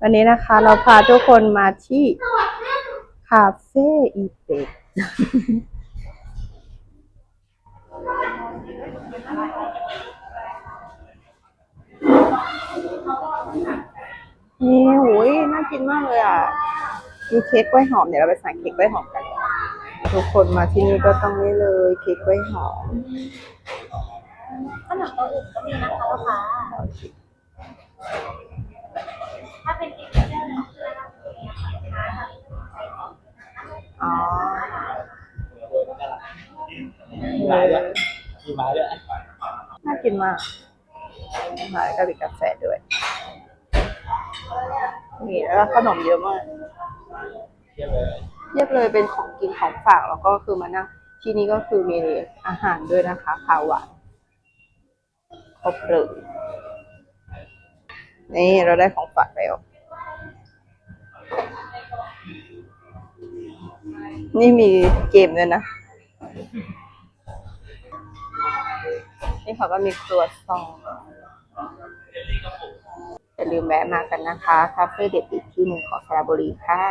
วันนี้นะคะ เราพาทุกคนมาที่คาเฟ่อีเป็ดนี่โอ้ยน่ากินมากเลยอะ มีเค้กกล้วยหอม เดี๋ยวเราไปสั่งเค้กกล้วยหอมกัน ทุกคนมาที่นี่ก็ต้องนี่เลยเค้กกล้วยหอมขนมตัวอื่นก็มีนะคะลูกค้า ถ้าเป็นติ๊กเกอร์ของคือระดับนี้ค่ะอ๋อมีไม้ด้วยมีไม้ด้วยน่ากินมากมาแล้วก็มีกาแฟด้วยนี่แล้วก็ขนมเยอะมากเทียบเลยเรียบเลยเป็นของกินของฝากแล้วก็คือมานั่งที่นี่ก็คือมีอาหารด้วยนะคะข้าวหวานครบเลย นี่เราได้ของฝากแล้ว นี่มีเกมด้วยนะ นี่เขาก็มีครัวซองอย่าลืมแวะมากันนะคะ คาเฟ่เด็ดอีกที่หนึ่งของสระบุรีค่ะ